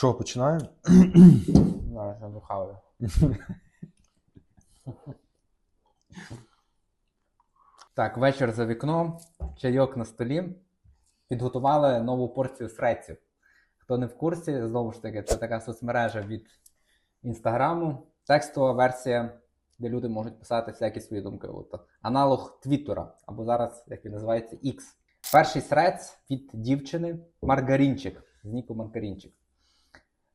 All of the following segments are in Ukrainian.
Що, починаємо? Зараз я духаю. Так, вечір за вікном, чайок на столі. Підготували нову порцію среців. Хто не в курсі, знову ж таки, це така соцмережа від інстаграму, текстова версія, де люди можуть писати всякі свої думки. От, аналог Твіттера, або зараз, як він називається, X. Перший срец від дівчини Маргарінчик з Ніку Маргарінчик.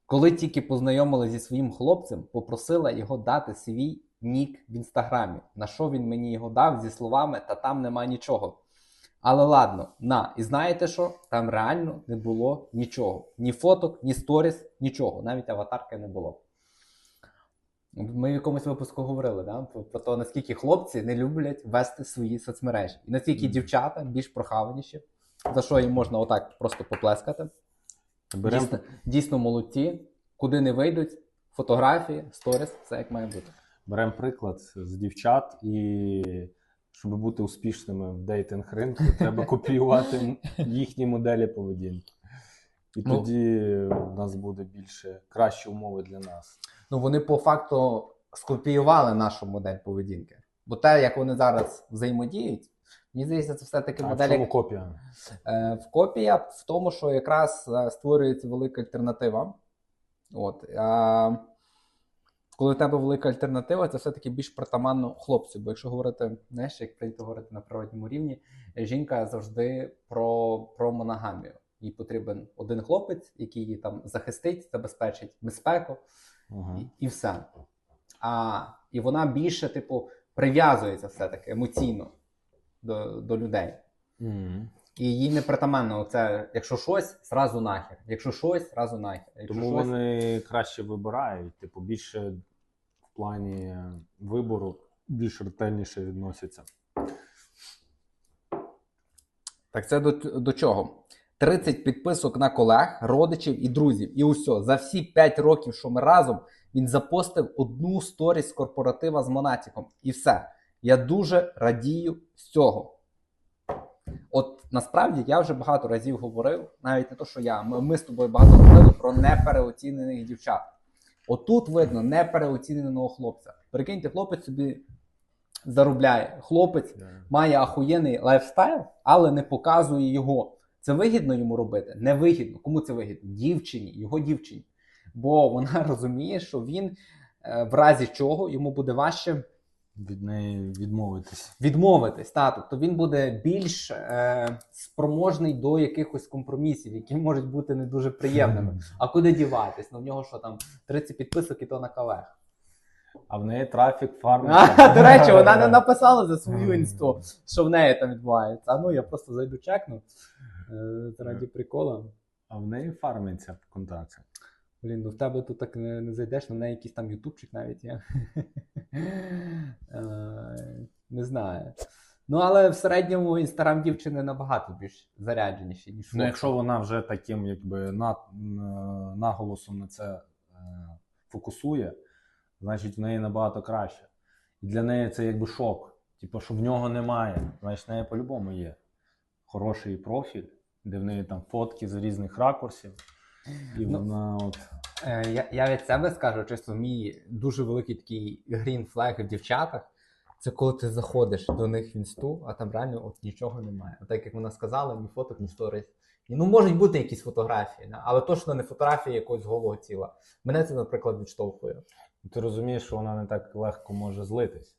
Коли тільки познайомилися зі своїм хлопцем, попросила його дати свій нік в інстаграмі. На що він мені його дав зі словами та там нема нічого. Але ладно, на, і знаєте що? Там реально не було нічого. Ні фоток, ні сторіс, нічого. Навіть аватарки не було. Ми в якомусь випуску говорили да? про, те, наскільки хлопці не люблять вести свої соцмережі. І наскільки Мгм. дівчата більш прохаваніші, за що їм можна отак просто поплескати. Беремо Дійсно, дійсно молодці. Куди не вийдуть, фотографії, сторіс, все як має бути. берем приклад з дівчат, і щоб бути успішними в дейтинг ринку, треба копіювати їхні моделі поведінки. І Ну. тоді в нас буде більше кращі умови для нас. Ну вони по факту скопіювали нашу модель поведінки. Бо те, як вони зараз взаємодіють, мені здається, це все-таки А в модель. чому копія? Е, в копія в тому, що якраз е, створюється велика альтернатива. От. А, коли в тебе велика альтернатива, це все-таки більш притаманно хлопцю. Бо якщо говорити, знаєш, як прийнято говорити на природньому рівні, е, жінка завжди про, про моногамію. Їй потрібен один хлопець, який її там захистить, забезпечить безпеку Ага. і, і все. А, і вона більше, типу, прив'язується все-таки емоційно до, до людей. Мгм. І їй не притаманно це, якщо щось, зразу нахер. Якщо щось, зразу нахер. Якщо Тому щось... вони краще вибирають, типу, більше в плані вибору, більш ретельніше відносяться. Так це до, до чого? 30 підписок на колег, родичів і друзів. І усе. За всі 5 років, що ми разом, він запостив одну сторіс з корпоратива з Монатіком. І все. Я дуже радію з цього. От насправді я вже багато разів говорив, навіть не то, що я, ми, ми з тобою багато говорили про непереоцінених дівчат. Отут видно непереоціненого хлопця. Прикиньте, хлопець собі заробляє. Хлопець має ахуєнний лайфстайл, але не показує його. Це вигідно йому робити? Невигідно. Кому це вигідно? Дівчині, його дівчині. Бо вона розуміє, що він е, в разі чого йому буде важче Від неї відмовитись. відмовитись. Та, тобто він буде більш е, спроможний до якихось компромісів, які можуть бути не дуже приємними. А куди діватись? Ну в нього що там 30 підписок і то на колег. А в неї трафік фарм. До речі, вона не написала за свою інсту, що в неї там відбувається. А ну я просто зайду чекну. е, Заради прикола. А в неї фармиться ВКонтакті. Блін, ну в тебе тут так не, не зайдеш, на неї якийсь там ютубчик навіть є. Е, Не знаю. Ну, але в середньому інстаграм дівчини набагато більш зарядженіші, ніж Ну, якщо вона вже таким якби на, на- наголосом на це е, фокусує, значить в неї набагато краще. І для неї це якби шок. Типу, що в нього немає. Значить, в неї по-любому є хороший профіль, де в неї там фотки з різних ракурсів. І Ну, вона от. Е, Я, я від себе скажу, чесно, мій дуже великий такий грін флег в дівчатах. Це коли ти заходиш до них в інсту, а там реально от нічого немає. От так як вона сказала, ні фоток, ні сторіс. Ну, можуть бути якісь фотографії, але точно не фотографії якогось голого тіла. Мене це, наприклад, відштовхує. Ти розумієш, що вона не так легко може злитись.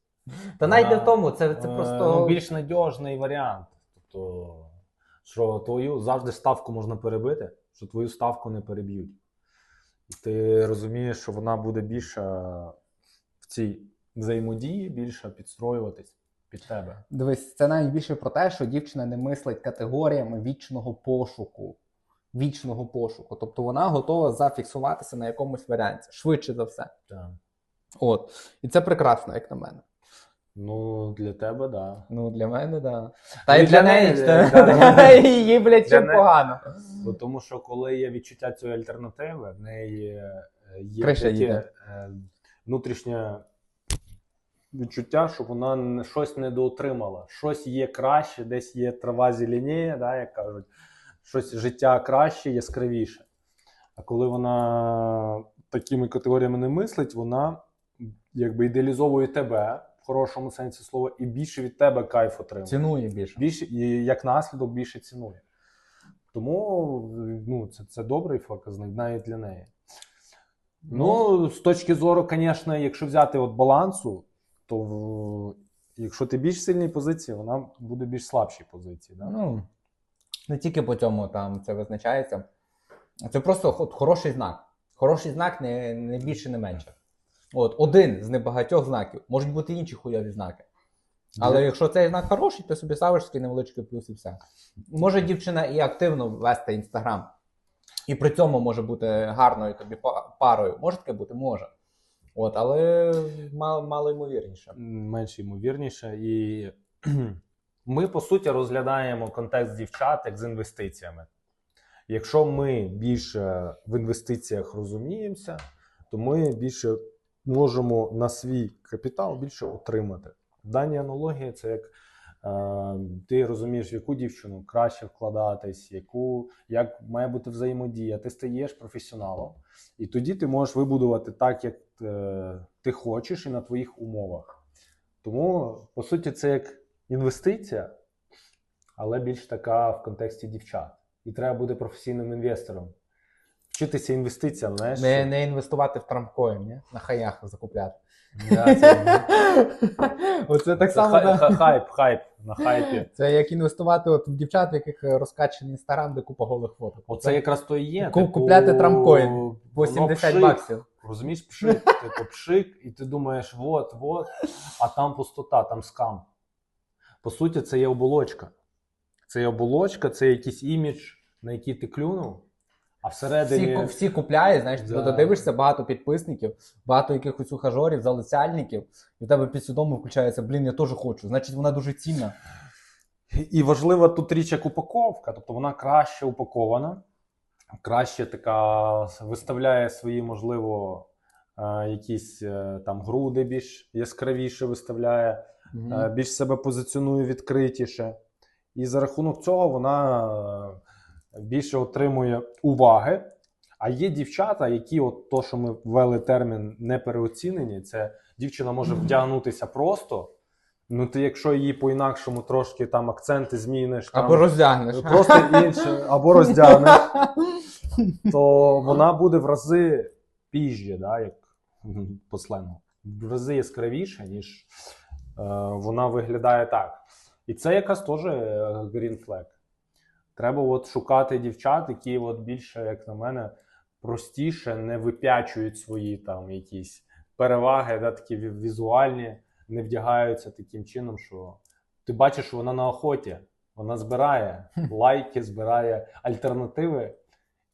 Та навіть не в тому, це, це Е, просто. ну, більш надіжний варіант. Тобто, що твою завжди ставку можна перебити, що твою ставку не переб'ють. Ти розумієш, що вона буде більше в цій взаємодії, більше підстроюватись під тебе. Дивись, це навіть більше про те, що дівчина не мислить категоріями вічного пошуку. Вічного пошуку. Тобто вона готова зафіксуватися на якомусь варіанті, швидше за все. Так. От. І це прекрасно, як на мене. Ну, для тебе, так. Да. Ну, для мене, да. Та Ну, й і для для неї, для для її, блядь, чим погано. Бо тому що коли є відчуття цієї альтернативи, в неї е, є таке е, внутрішнє відчуття, що вона щось недоотримала. Щось є краще, десь є трава зеленіє, да, як кажуть, щось життя краще, яскравіше. А коли вона такими категоріями не мислить, вона якби ідеалізовує тебе в хорошому сенсі слова і більше від тебе кайф отримує. Цінує більше. Більше, і як наслідок більше цінує. Тому ну, це, це добрий показник навіть для неї. Ну, з точки зору, звісно, якщо взяти от балансу, то в- якщо ти більш сильній позиції, вона буде більш слабшій позиції. Да? Ну, не тільки по цьому там це визначається. Це просто от хороший знак. Хороший знак не, не більше, не менше. От, один з небагатьох знаків. Можуть бути інші хуйові знаки. Але Є. якщо цей знак хороший, то собі ставиш такий невеличкий плюс і все. Може дівчина і активно вести інстаграм, і при цьому може бути гарною тобі парою. Може таке бути? Може. От, але мало, мало ймовірніше. менш ймовірніше. І ми, по суті, розглядаємо контекст дівчат як з інвестиціями. Якщо ми більше в інвестиціях розуміємося, то ми більше можемо на свій капітал більше отримати. В даній аналогії це як е, ти розумієш, в яку дівчину краще вкладатись, яку, як має бути взаємодія. Ти стаєш професіоналом, і тоді ти можеш вибудувати так, як е, ти хочеш, і на твоїх умовах. Тому, по суті, це як інвестиція, але більш така в контексті дівчат. І треба бути професійним інвестором. Вчитися інвестиціям, знаєш. Не, не інвестувати в трамкоін, ні? на хаях закупляти. Да, це, Оце так само. хай- да. хайп, хайп на хайпі. Це як інвестувати от в дівчат, в яких е, розкачаний інстаграм, де купа голих фоток. Оце якраз то і є. Ку- купляти трамкоін воно 80 пшик, баксів. Розумієш, пшик, типу пшик, і ти думаєш, вот, вот, а там пустота, там скам. По суті, це є оболочка. Це є оболочка, це якийсь імідж, на який ти клюнув, а всередині. Всі, всі купляють, знаєш, ти Да. дивишся багато підписників, багато якихось ухажорів, залицяльників, і в тебе підсвідомо включається, блін, я теж хочу. Значить, вона дуже цінна. І важлива тут річ як упаковка, тобто вона краще упакована, краще така виставляє свої, можливо, е, якісь е, там груди більш яскравіше виставляє, е, більш себе позиціонує відкритіше. І за рахунок цього вона більше отримує уваги. А є дівчата, які, от то, що ми ввели термін непереоцінені, це дівчина може вдягнутися просто. Ну, ти, якщо її по-інакшому трошки там акценти зміниш, там, Або роздягнеш. просто інше, або роздягнеш, то вона буде в рази піжжі, да, як по сленгу. В рази яскравіше, ніж е, вона виглядає так. І це якась теж е, green flag. Треба от шукати дівчат, які от більше, як на мене, простіше не випячують свої там якісь переваги, да, такі візуальні, не вдягаються таким чином, що ти бачиш, вона на охоті, вона збирає лайки, збирає альтернативи.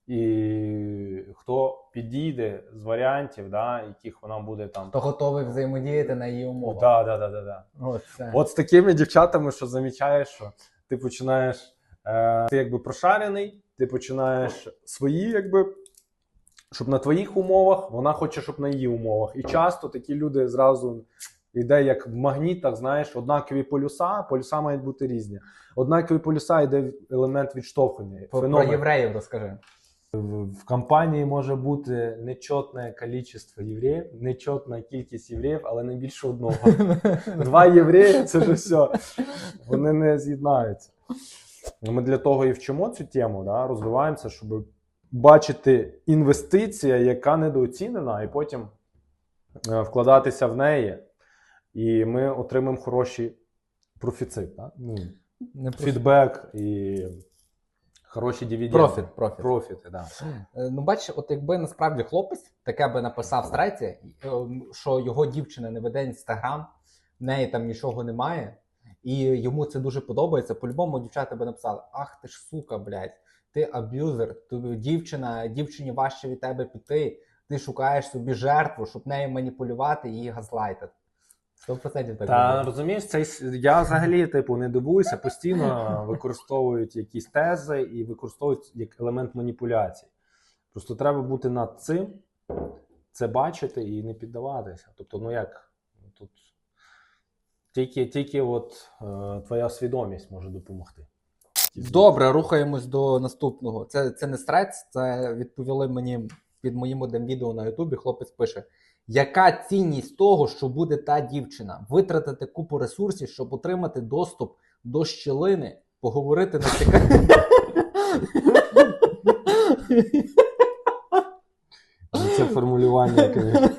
І хто підійде з варіантів, да, яких вона буде там. Хто готовий взаємодіяти на її умовах. Да, да, да, да, да. От це. От з такими дівчатами, що замічаєш, що ти починаєш, е, ти якби прошарений, ти починаєш свої, якби, щоб на твоїх умовах, вона хоче, щоб на її умовах. І часто такі люди зразу йде як в магнітах, знаєш, однакові полюса, полюса мають бути різні. Однакові полюса йде елемент відштовхування. Про, про євреїв розкажи. В компанії може бути нечотне кількість євреїв, нечотна кількість євреїв, але не більше одного. Два євреї це вже все. Вони не з'єднаються. Ми для того і вчимо цю тему, да, розвиваємося, щоб бачити інвестиція, яка недооцінена, і потім е, вкладатися в неї. І ми отримаємо хороший профіцит, да? ну, фідбек і хороші дивіденди. Профіт, профіт. Профіти, да. Е, Ну, бачиш, от якби насправді хлопець таке би написав в страйці, е, що його дівчина не веде інстаграм, в неї там нічого немає, і йому це дуже подобається. По-любому дівчата би написали: Ах ти ж сука, блядь, ти аб'юзер, тобі дівчина, дівчині важче від тебе піти. Ти шукаєш собі жертву, щоб нею маніпулювати і її газлайтити. 100% так Та розумієш, цей с- я взагалі типу не дивуюся, постійно використовують якісь тези і використовують як елемент маніпуляцій. Просто треба бути над цим, це бачити і не піддаватися. Тобто, ну як тут тільки, тільки от е, твоя свідомість може допомогти. Добре, рухаємось до наступного. Це, це не стрец, це відповіли мені під моїм одним відео на Ютубі. Хлопець пише: яка цінність того, що буде та дівчина? Витратити купу ресурсів, щоб отримати доступ до щілини, поговорити на цікаві. Це формулювання,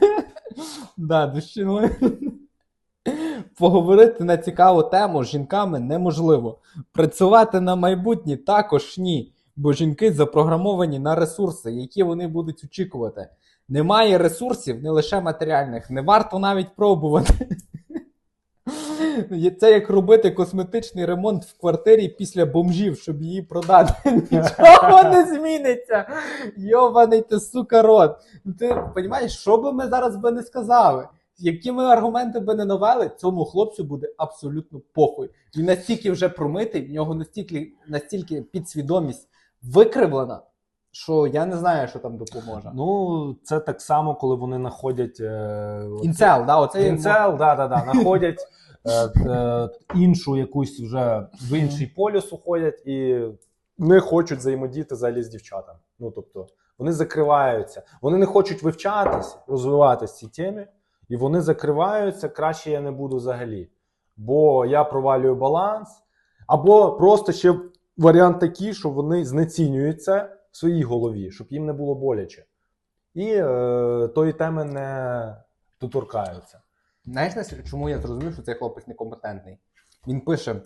Да, до щілини. Поговорити на цікаву тему з жінками неможливо. Працювати на майбутнє також ні, бо жінки запрограмовані на ресурси, які вони будуть очікувати. Немає ресурсів, не лише матеріальних, не варто навіть пробувати. Це як робити косметичний ремонт в квартирі після бомжів, щоб її продати. Нічого не зміниться. Йований ти сука рот. Ну ти розумієш, що би ми зараз би не сказали? Які ми аргументи би не навели, цьому хлопцю буде абсолютно похуй. Він настільки вже промитий, в нього настільки, настільки підсвідомість викривлена, що я не знаю, що там допоможе. Ну, це так само, коли вони знаходять е, Інцел, да, оце Інцел, да, да, да, знаходять е, е, іншу якусь вже в інший полюс уходять і не хочуть взаємодіяти взагалі з дівчатами. Ну тобто вони закриваються, вони не хочуть вивчатись, розвиватись в цій темі, і вони закриваються. Краще я не буду взагалі. Бо я провалюю баланс, або просто ще варіант такий, що вони знецінюються в своїй голові, щоб їм не було боляче. І е, тої теми не доторкаються. Знаєш, чому я зрозумів, що цей хлопець некомпетентний? Він пише: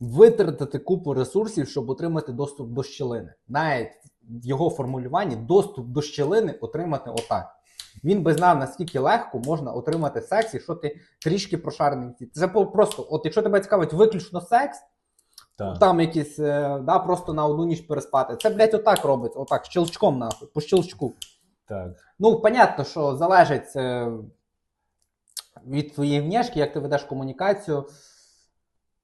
витратити купу ресурсів, щоб отримати доступ до щілини. Навіть в його формулюванні доступ до щілини отримати отак. Він би знав, наскільки легко можна отримати секс, якщо ти трішки прошарений. Це просто, от якщо тебе цікавить виключно секс, Так. там якісь, е, да, просто на одну ніч переспати. Це, блядь, отак робиться, отак, щелчком нахуй, по щелчку. Так. Ну, понятно, що залежить е, від твоєї внешки, як ти ведеш комунікацію,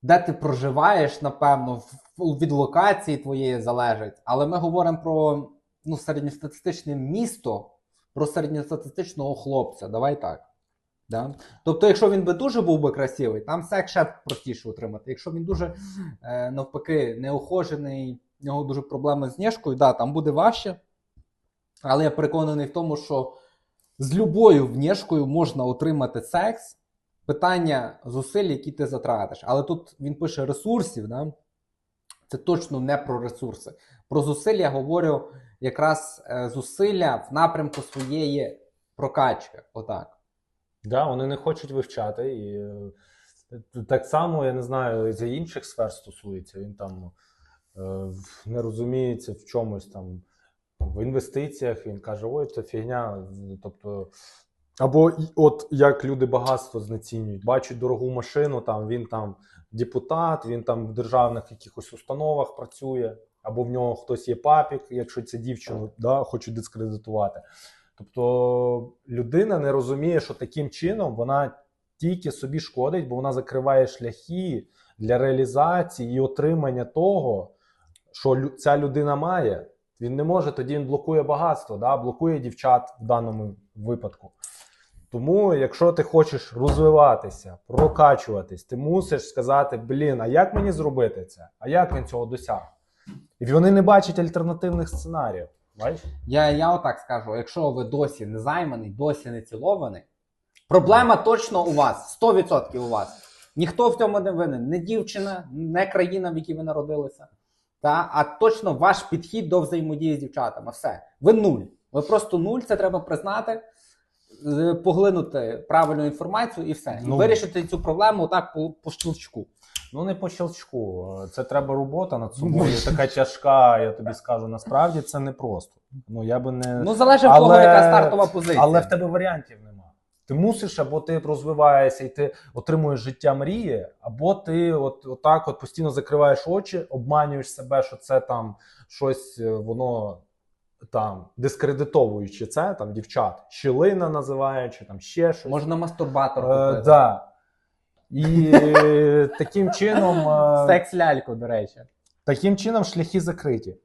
де ти проживаєш, напевно, від локації твоєї залежить. Але ми говоримо про ну, середньостатистичне місто, про середньостатистичного хлопця. Давай так. Да? Тобто, якщо він би дуже був би красивий, там секс ще простіше отримати. Якщо він дуже е, навпаки неохожений, в нього дуже проблеми з внешкою, да, там буде важче. Але я переконаний в тому, що з любою внешкою можна отримати секс. Питання зусиль, які ти затратиш. Але тут він пише ресурсів, да? Це точно не про ресурси. Про зусилля говорю якраз е, зусилля в напрямку своєї прокачки. Отак. Да, вони не хочуть вивчати. І е, так само, я не знаю, за інших сфер стосується. Він там е, не розуміється в чомусь там в інвестиціях. Він каже: ой, це фігня. Тобто, або от як люди багатство знецінюють, бачать дорогу машину, там він там депутат, він там в державних якихось установах працює, або в нього хтось є папік, якщо це дівчину да, хочуть дискредитувати. Тобто людина не розуміє, що таким чином вона тільки собі шкодить, бо вона закриває шляхи для реалізації і отримання того, що ця людина має. Він не може, тоді він блокує багатство, да? блокує дівчат в даному випадку. Тому, якщо ти хочеш розвиватися, прокачуватись, ти мусиш сказати: блін, а як мені зробити це? А як він цього досяг? І вони не бачать альтернативних сценаріїв. Бачиш? Я, я отак скажу: якщо ви досі не займаний, досі не цілований, проблема точно у вас, 100% у вас. Ніхто в цьому не винен, не дівчина, не країна, в якій ви народилися. Та, а точно ваш підхід до взаємодії з дівчатами. Все. Ви нуль. Ви просто нуль, це треба признати, поглинути правильну інформацію і все. І Ну. вирішити цю проблему так по, по щелчку. Ну, не по щелчку. Це треба робота над собою. Така тяжка, я тобі скажу. Насправді це не просто. Ну, я би не... Ну, залежить від того, Але- яка стартова позиція. Але в тебе варіантів нема. Ти мусиш, або ти розвиваєшся і ти отримуєш життя мрії, або ти от, отак от постійно закриваєш очі, обманюєш себе, що це там щось, е, воно там дискредитовуючи це, там дівчат, щілина називаючи, там ще щось. Можна мастурбатор Е, да. І таким чином. е, Секс-ляльку, до речі. Таким чином шляхи закриті.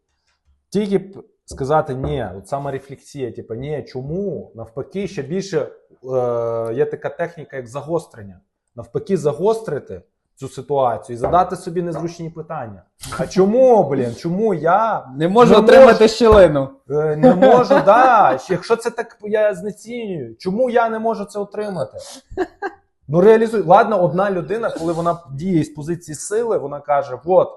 Тільки б сказати ні, от саме рефлексія, типу, ні, чому? Навпаки, ще більше е, є така техніка, як загострення. Навпаки, загострити цю ситуацію і задати собі незручні питання. А чому, блін? Чому я Не можу Не отримати щілину. е, не можу? Да, якщо це так я знецінюю, чому я не можу це отримати? Ну реалізуй. Ладно, одна людина, коли вона діє з позиції сили, вона каже: от.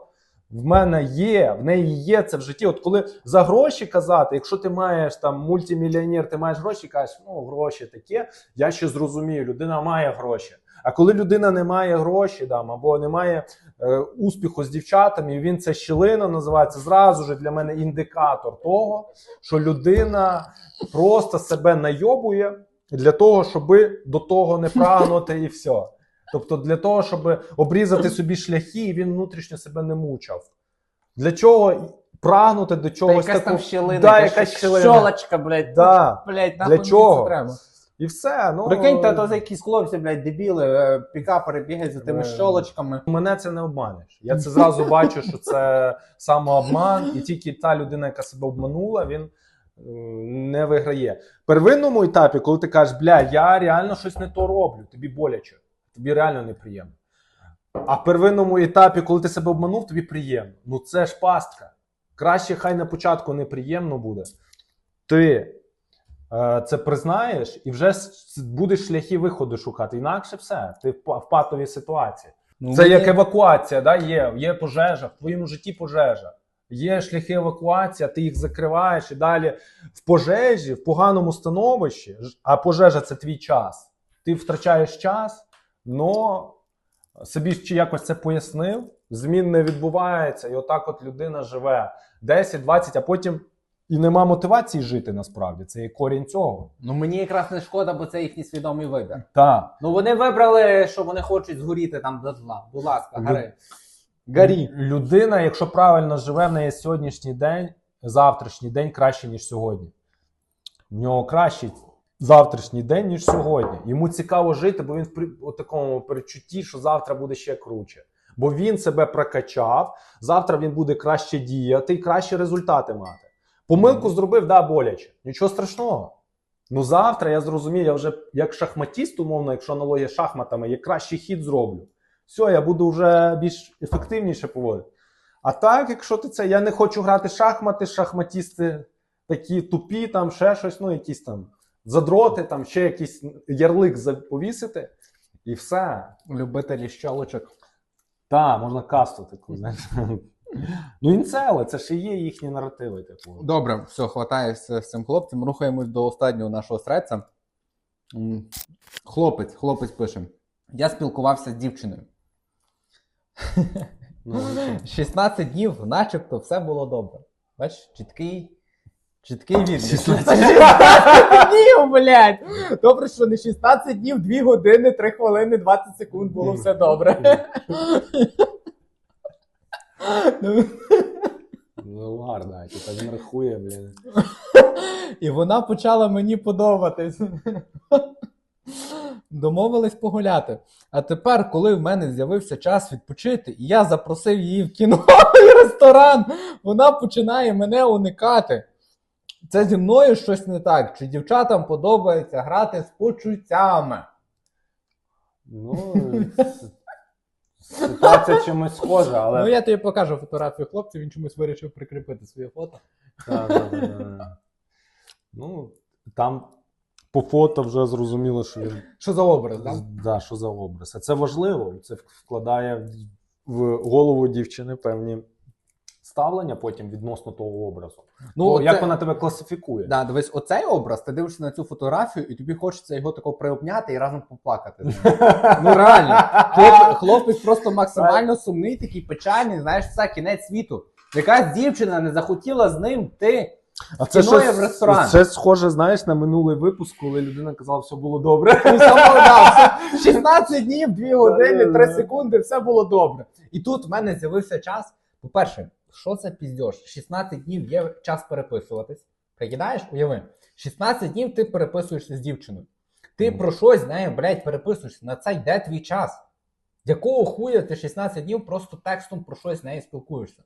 В мене є, в неї є це в житті. От коли за гроші казати, якщо ти маєш там мультимільйонер, ти маєш гроші, кажеш, ну гроші таке, я ще зрозумію, людина має гроші. А коли людина не має гроші там, або не має е, успіху з дівчатами, і він це щілина називається, зразу ж для мене індикатор того, що людина просто себе найобує для того, щоб до того не прагнути і все. Тобто для того, щоб обрізати собі шляхи, і він внутрішньо себе не мучав. Для чого прагнути до Та чогось якась там такого? щілина, Да, якась якась щілина. щолочка, блядь. Да. Блядь, Для нахуй мені чого? це треба? І все. Ну, Прикинь, та то за якісь хлопці, блядь, дебіли, е, пікапери бігають за тими Е, щолочками. Мене це не обманеш. Я це зразу бачу, що це самообман, і тільки та людина, яка себе обманула, він е, не виграє. В первинному етапі, коли ти кажеш, бля, я реально щось не то роблю, тобі боляче, тобі реально неприємно. А в первинному етапі, коли ти себе обманув, тобі приємно. Ну це ж пастка. Краще хай на початку неприємно буде. Ти е, це признаєш і вже будеш шляхи виходу шукати. Інакше все, ти в патовій ситуації. Ну, Це як евакуація, да? є, є пожежа, в твоєму житті пожежа. Є шляхи евакуації, ти їх закриваєш і далі в пожежі, в поганому становищі, а пожежа це твій час. Ти втрачаєш час, но собі чи якось це пояснив, змін не відбувається, і отак от людина живе 10-20, а потім і нема мотивації жити насправді. Це є корінь цього. Ну мені якраз не шкода, бо це їхній свідомий вибір. Так. Ну вони вибрали, що вони хочуть згоріти там до зла. Будь ласка, гори. Гарі. Людина, якщо правильно живе, в неї сьогоднішній день, завтрашній день краще, ніж сьогодні. В нього кращий завтрашній день, ніж сьогодні. Йому цікаво жити, бо він в при- у такому перечутті, що завтра буде ще круче. Бо він себе прокачав, завтра він буде краще діяти і кращі результати мати. Помилку зробив, да, боляче. Нічого страшного. Ну завтра я зрозумів, я вже як шахматіст, умовно, якщо аналогія з шахматами, я кращий хід зроблю. Все, я буду вже більш ефективніше поводити. А так, якщо ти це, я не хочу грати шахмати, шахматісти такі тупі, там ще щось, ну якісь там задроти, там ще якийсь ярлик повісити, і все. Любителі щолочок. Так, можна касту таку, знаєш. Ну, інцели, це ж і є їхні наративи. Типу. Добре, все, хватає з, з цим хлопцем. Рухаємось до останнього нашого среця. М, Хлопець, хлопець пише. Я спілкувався з дівчиною. Ну, 16 днів, начебто, все було добре. Бачиш, чіткий. Чіткий відлік. 16 днів, блядь! Добре, що не 16 днів, 2 години, 3 хвилини, 20 секунд було все добре. Ну, ладно, типа він рахує, блін. І вона почала мені подобатись. Домовились погуляти. А тепер, коли в мене з'явився час відпочити, і я запросив її в кіно і ресторан, вона починає мене уникати. Це зі мною щось не так. Чи дівчатам подобається грати з почуттями? Ну, ситуація чимось схожа, але. Ну, я тобі покажу фотографію хлопця, він чомусь вирішив прикріпити своє фото. Так. Ну, там по фото вже зрозуміло, що він. Що за образ, так? Да, що за образ. А це важливо. Це вкладає в голову дівчини певні ставлення потім відносно того образу. Ну, оце- як вона тебе класифікує? Да, дивись, оцей образ, ти дивишся на цю фотографію, і тобі хочеться його тако приобняти і разом поплакати. Ну реально, ти хлопець просто максимально сумний, такий печальний, знаєш, це кінець світу. Якась дівчина не захотіла з ним йти. А це щось- в ресторан. Це схоже, знаєш, на минулий випуск, коли людина казала, що все було добре. І все було, да, все, 16 днів, 2 години, 3 секунди, все було добре. І тут в мене з'явився час. По-перше, що це піздьош? 16 днів є час переписуватись. Прикидаєш, уяви, 16 днів ти переписуєшся з дівчиною. Ти Мгм. про щось з нею, блядь, переписуєшся. На це йде твій час. Якого хуя ти 16 днів просто текстом про щось з нею спілкуєшся?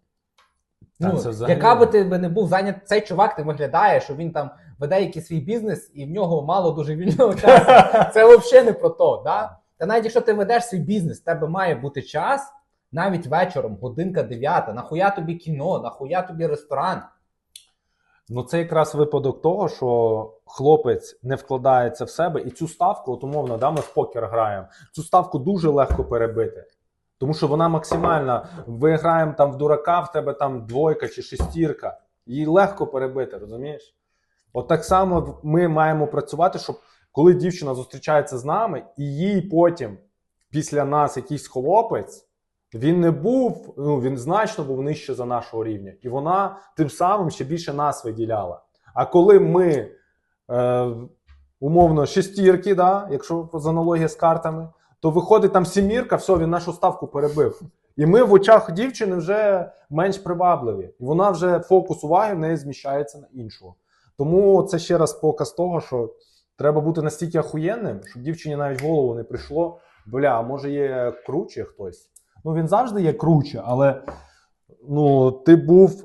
Та Ну, взагалі- яка би ти не був зайнят, цей чувак ти виглядає, що він там веде якийсь свій бізнес і в нього мало дуже вільного часу. Це взагалі не про то, да? Та навіть якщо ти ведеш свій бізнес, в тебе має бути час, навіть вечором, годинка дев'ята, нахуя тобі кіно, нахуя тобі ресторан. Ну, це якраз випадок того, що хлопець не вкладається в себе, і цю ставку, от умовно, да, ми в покер граємо. Цю ставку дуже легко перебити. Тому що вона максимальна. Ми граємо там в дурака, в тебе там двойка чи шестірка. Її легко перебити, розумієш? От так само ми маємо працювати, щоб коли дівчина зустрічається з нами, і їй потім, після нас, якийсь хлопець, він не був, ну він значно був нижче за нашого рівня. І вона тим самим ще більше нас виділяла. А коли ми, е, умовно, шестірки, да, якщо з аналогія з картами, то виходить там сімірка, все, він нашу ставку перебив. І ми в очах дівчини вже менш привабливі. І вона вже фокус уваги в неї зміщається на іншого. Тому це ще раз показ того, що треба бути настільки ахуєнним, щоб дівчині навіть в голову не прийшло. Бля, а може є круче хтось? Ну він завжди є круче, але ну, ти був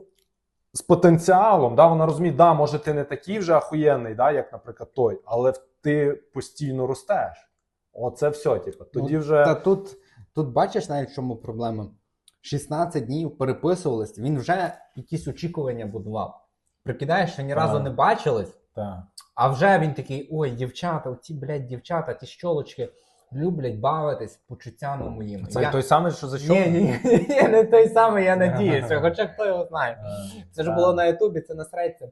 з потенціалом, да, вона розуміє, да, може, ти не такий вже ахуєнний, да, як, наприклад, той, але ти постійно ростеш. Оце все, типу. Тоді Ну, вже. Та тут, тут бачиш навіть в чому проблема. 16 днів переписувались, він вже якісь очікування будував. Прикидаєш, що ні разу не бачились, Так. а вже він такий: ой, дівчата, оці, блядь, дівчата, ті щолочки люблять бавитись почуттями моїми. Це Я- той самий, що за що? Ні, ні, ні, не той самий, я надіюся. Хоча хто його знає. Це ж було на Ютубі, це на средці.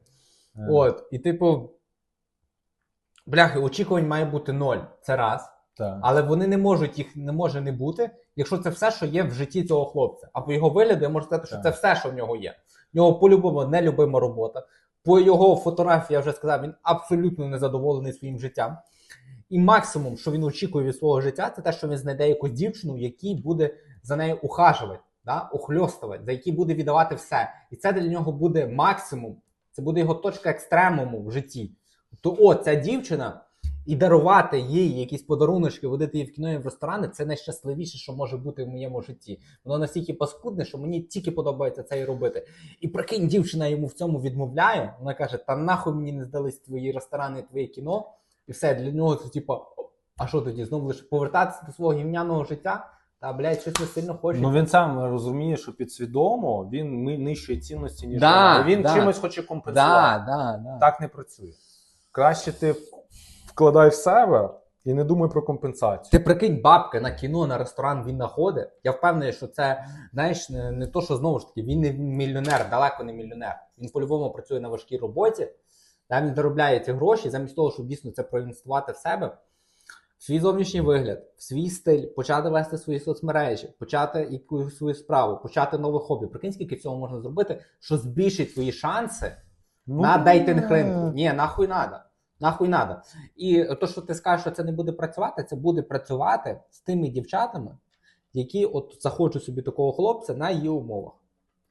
От, і типу. Бляхи, очікувань має бути ноль. Це раз. Так. Але вони не можуть їх не може не бути, якщо це все, що є в житті цього хлопця. А по його вигляду я можу сказати, що Так. це все, що в нього є. В нього по-любому нелюбима робота. По його фотографії я вже сказав, він абсолютно незадоволений своїм життям. І максимум, що він очікує від свого життя, це те, що він знайде якусь дівчину, якій буде за нею ухажувати, да? ухльостувати, за якій буде віддавати все. І це для нього буде максимум. Це буде його точка екстремуму в житті. То о, ця дівчина, і дарувати їй якісь подаруночки, водити її в кіно і в ресторани це найщасливіше, що може бути в моєму житті. Воно настільки паскудне, що мені тільки подобається це і робити. І прикинь, дівчина йому в цьому відмовляє. Вона каже: Та нахуй мені не здались твої ресторани, твоє кіно, і все для нього це типа. А що тоді? Знову лише повертатися до свого гівняного життя? Та блядь, щось не сильно хоче. Ну він сам розуміє, що підсвідомо він нижчої цінності, ніж Да, вона. Він да. чимось хоче компенсувати. да, да, да. Так не працює. Краще ти вкладай в себе і не думай про компенсацію. Ти прикинь, бабки на кіно, на ресторан він знаходить. Я впевнений, що це знаєш, не, не то, що знову ж таки, він не мільйонер, далеко не мільйонер. Він по-любому працює на важкій роботі, та він заробляє ці гроші, замість того, щоб дійсно це проінвестувати в себе, в свій зовнішній вигляд, в свій стиль, почати вести свої соцмережі, почати якусь свою справу, почати нове хобі. Прикинь, скільки цього можна зробити, що збільшить твої шанси Ну, на дейтинг ринку. Ні, нахуй надо. Нахуй надо. І то, що ти скажеш, що це не буде працювати, це буде працювати з тими дівчатами, які от захочуть собі такого хлопця на її умовах.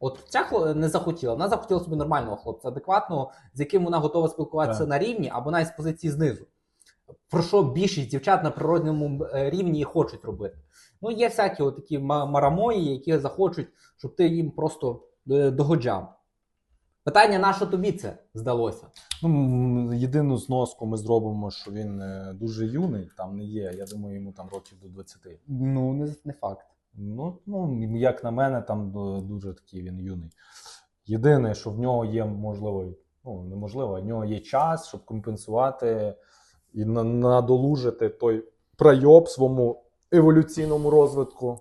От ця хло- не захотіла, вона захотіла собі нормального хлопця, адекватного, з яким вона готова спілкуватися Так. на рівні або навіть з позиції знизу. Про що більшість дівчат на природньому е, рівні і хочуть робити. Ну, є всякі такі марамої, які захочуть, щоб ти їм просто е, догоджав. Питання, на що тобі це здалося? Ну, єдину зноску ми зробимо, що він е, дуже юний, там не є. Я думаю, йому там років до 20. Ну, не, не факт. Ну, ну, як на мене, там дуже такий він юний. Єдине, що в нього є можливо, ну неможливо, в нього є час, щоб компенсувати і надолужити той пройоб своєму еволюційному розвитку,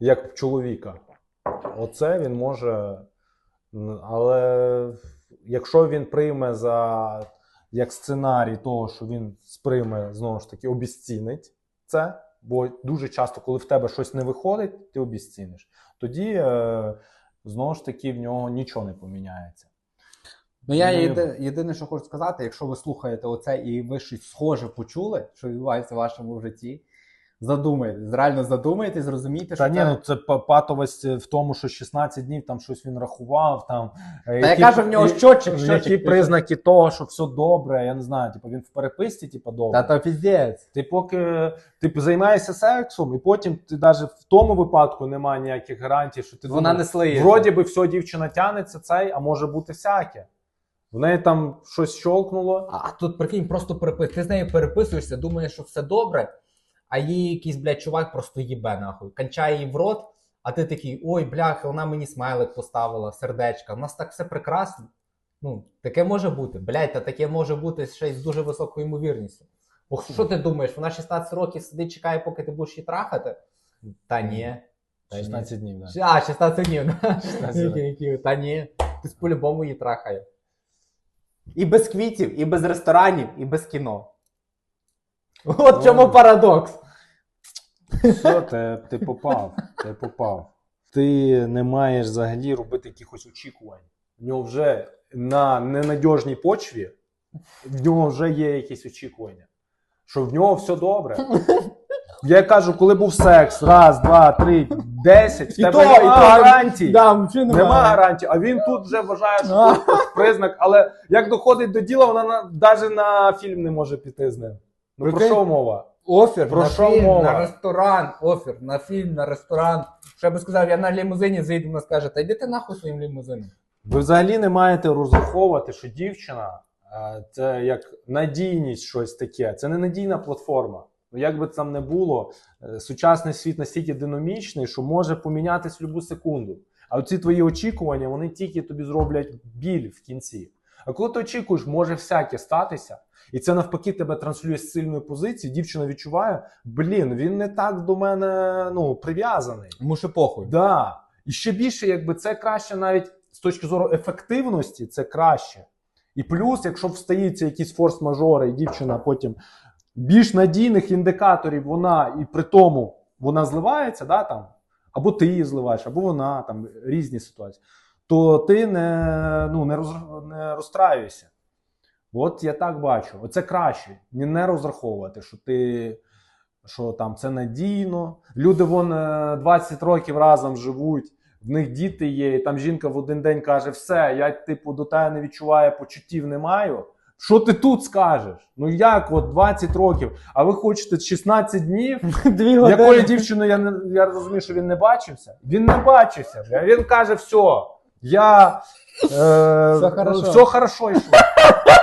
як чоловіка. Оце він може. Але якщо він прийме за як сценарій того, що він сприйме знову ж таки, обіцінить це. Бо дуже часто, коли в тебе щось не виходить, ти обіціниш. Тоді е, знову ж таки в нього нічого не поміняється. Ну, я Ну, єди, єдине, що хочу сказати, якщо ви слухаєте оце і ви щось схоже почули, що відбувається в вашому житті, задумайтесь, реально задумайтесь, зрозумійте, Та що ні, це... ну це па- патовість в тому, що 16 днів там щось він рахував. Там, е, Та я кажу, в нього щотчик, щотчик Які признаки того, що все добре, я не знаю, типу він в переписці, типу, добре. Та то піздець. Ти поки ти займаєшся сексом, і потім ти навіть в тому випадку немає ніяких гарантій, що ти Вона думаєш, не слиє. Вроді би все, дівчина тянеться цей, а може бути всяке. В неї там щось щолкнуло. А тут прикинь, просто перепис. Ти з нею переписуєшся, думаєш, що все добре. А їй якийсь, блядь, чувак просто їбе нахуй. Кончає її в рот, а ти такий, ой, бляха, вона мені смайлик поставила, сердечка. У нас так все прекрасно. Ну, таке може бути. Блядь, та таке може бути ще й з дуже високою ймовірністю. Бо що ти думаєш, вона 16 років сидить, чекає, поки ти будеш її трахати? Та ні. 16 днів, да. А, 16 днів. 16 Які- які- Та ні, ти по-любому її трахає. І без квітів, і без ресторанів, і без кіно. От чому парадокс. Все, ти, ти попав. Ти попав. Ти не маєш взагалі робити якихось очікувань. В нього вже на ненадіжній почві, в нього вже є якісь очікування. Що в нього все добре. Я кажу, коли був секс, раз, два, три, десять, в І тебе то, і то, гарантій. Да, взагалі Нема гарантій, а він тут вже вважає, що А. признак. Але як доходить до діла, вона навіть на фільм не може піти з ним. Ну про що мова? Офір Про на що фільм, мова? на ресторан, офір, на фільм, на ресторан. Що я би сказав, я на лімузині зайду, вона скаже, та йди ти нахуй своїм лімузином. Ви взагалі не маєте розраховувати, що дівчина це як надійність щось таке. Це не надійна платформа. Ну, як би там не було, е, сучасний світ настільки динамічний, що може помінятись в будь-яку секунду. А оці твої очікування, вони тільки тобі зроблять біль в кінці. А коли ти очікуєш, може всяке статися, і це навпаки тебе транслює з сильної позиції. Дівчина відчуває, блін, він не так до мене ну, прив'язаний. Муше похуй. Да. І ще більше, якби це краще навіть з точки зору ефективності, це краще. І плюс, якщо встаються якісь форс-мажори, і дівчина потім більш надійних індикаторів вона і при тому вона зливається, да, там, або ти її зливаєш, або вона там різні ситуації, то ти не, ну, не, роз, не розстраюєшся. От я так бачу. Оце краще. Не, не розраховувати, що ти що там це надійно. Люди вон е, 20 років разом живуть, в них діти є, і там жінка в один день каже: все, я типу до тебе не відчуваю почуттів, не маю. Що ти тут скажеш? Ну як от 20 років, а ви хочете 16 днів? Дві Якою дівчиною я не я розумію, що він не бачився? Він не бачився. Він каже: все, я е, Все хорошо. все хорошо йшло.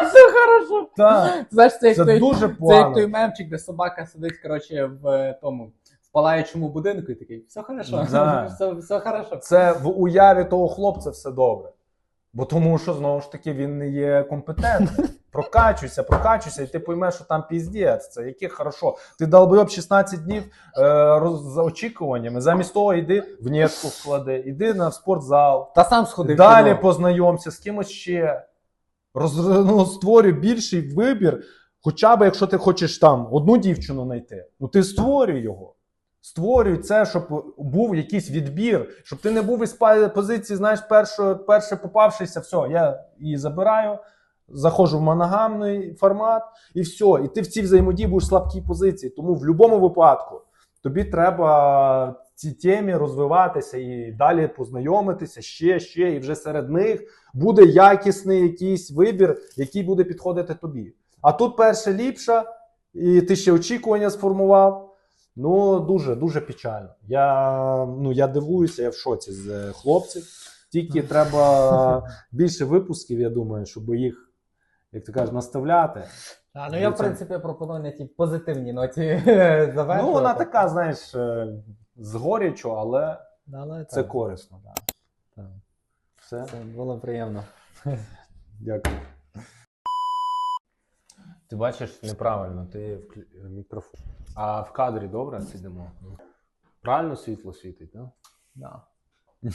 Все хорошо. Так, Знаєш, це як це той, дуже це як погано. той мемчик, де собака сидить, коротше, в е, тому в палаючому будинку і такий, все хорошо, Да. все, все хорошо. Це в уяві того хлопця все добре. Бо тому що знову ж таки він не є компетентним. Прокачуйся, прокачуйся, і ти поймеш, що там піздець. Це яке хорошо. Ти долбойоб 16 днів е, роз, з очікуваннями. Замість того йди в нетку вклади, іди на спортзал. Та сам сходив. в Далі кіно. познайомся з кимось ще. Роз, ну, створюй більший вибір. Хоча б якщо ти хочеш там одну дівчину знайти, ну ти створюй його. Створюй це, щоб був якийсь відбір, щоб ти не був із позиції, знаєш, перше, перше попавшися, все, я її забираю, заходжу в моногамний формат, і все. І ти в цій взаємодії будеш в слабкій позиції. Тому в будь-якому випадку тобі треба в цій темі розвиватися і далі познайомитися ще, ще, і вже серед них буде якісний якийсь вибір, який буде підходити тобі. А тут перше ліпша, і ти ще очікування сформував. Ну, дуже, дуже печально. Я, ну, я дивуюся, я в шоці з е, хлопців. Тільки треба більше випусків, я думаю, щоб їх, як ти кажеш, наставляти. А, ну я, в Ну, принципі, пропоную на тій позитивній ноті завершувати. Ну, вона така, знаєш, е, з горічу, але Але це так, корисно. Так. Так. Все, це було приємно. дякую. Ти бачиш неправильно, ти в мікрофон. А в кадрі добре сидимо? Правильно світло світить, так? Да.